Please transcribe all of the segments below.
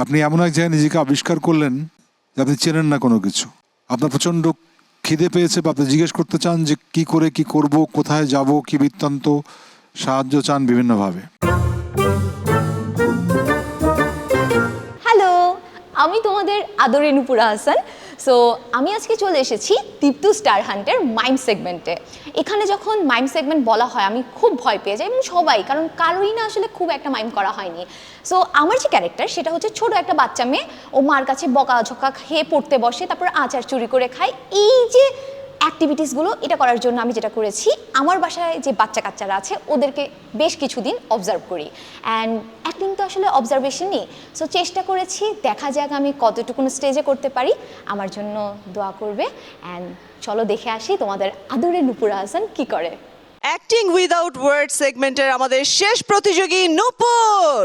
আপনি এমন এক জায়গায় নিজেকে আবিষ্কার করলেন যে আপনি চেনেন না কোনো কিছু। আপনার প্রচণ্ড খিদে পেয়েছে বা আপনি জিজ্ঞেস করতে চান যে কি করে, কি করব, কোথায় যাব, কি বৃত্তান্ত, সাহায্য চান বিভিন্নভাবে। হ্যালো আমি তোমাদের আদরে নুপুরা হাসান। সো আমি আজকে চলে এসেছি দীপ্তু স্টার হান্টের মাইম সেগমেন্টে এখানে যখন মাইম সেগমেন্ট বলা হয়, আমি খুব ভয় পেয়ে যাই এবং সবাই, কারণ কারোই না আসলে খুব একটা মাইম করা হয়নি। সো আমার যে ক্যারেক্টার সেটা হচ্ছে ছোট একটা বাচ্চা মেয়ে। ও মার কাছে বকা ঝকা খেয়ে পড়তে বসে, তারপর আচার চুরি করে খায়। এই যে অ্যাক্টিভিটিসগুলো এটা করার জন্য আমি যেটা করেছি, আমার বাসায় যে বাচ্চা কাচ্চারা আছে, ওদেরকে বেশ কিছুদিন অবজার্ভ করি। অ্যান্ড অ্যাক্টিং তো আসলে অবজারভেশনই সো চেষ্টা করেছি, দেখা যাক আমি কতটুকুন স্টেজে করতে পারি। আমার জন্য দোয়া করবে। অ্যান্ড চলো দেখে আসি তোমাদের আদরে নুপুরা হাসান কি করে। অ্যাক্টিং উইদাউট ওয়ার্ড সেগমেন্টের আমাদের শেষ প্রতিযোগী নূপুর।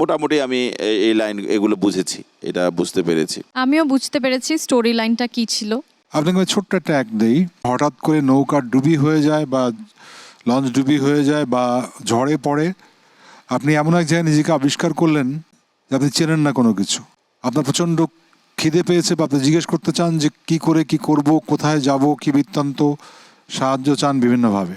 মোটামুটি আমি এই লাইন এগুলো বুঝেছি এটা বুঝতে পেরেছি। আমিও বুঝতে পেরেছি স্টোরি লাইনটা কি ছিল। আপনাকে আমি ছোট্ট একটা এক দেই হঠাৎ করে নৌকা ডুবি হয়ে যায় বা লঞ্চ ডুবি হয়ে যায় বা ঝড়ে পড়ে আপনি এমন এক জায়গায় নিজেকে আবিষ্কার করলেন যে আপনি চেনেন না কোনো কিছু। আপনার প্রচণ্ড খিদে পেয়েছে বা আপনি জিজ্ঞেস করতে চান যে কি করে কি করব কোথায় যাব কি বৃত্তান্ত সাহায্য চান বিভিন্নভাবে।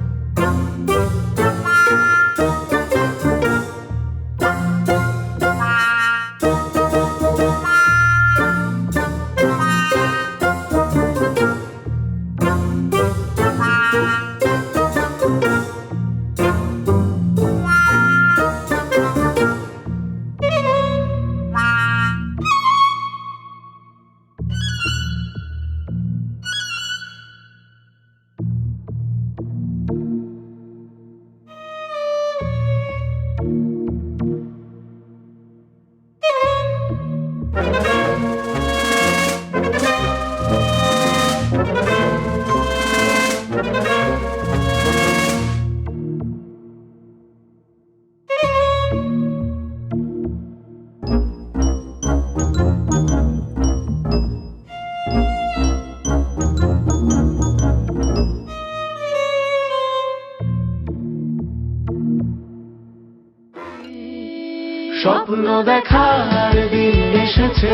স্বপ্ন দেখার দিন এসেছে।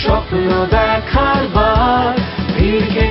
স্বপ্ন দেখার বার ভিড়কে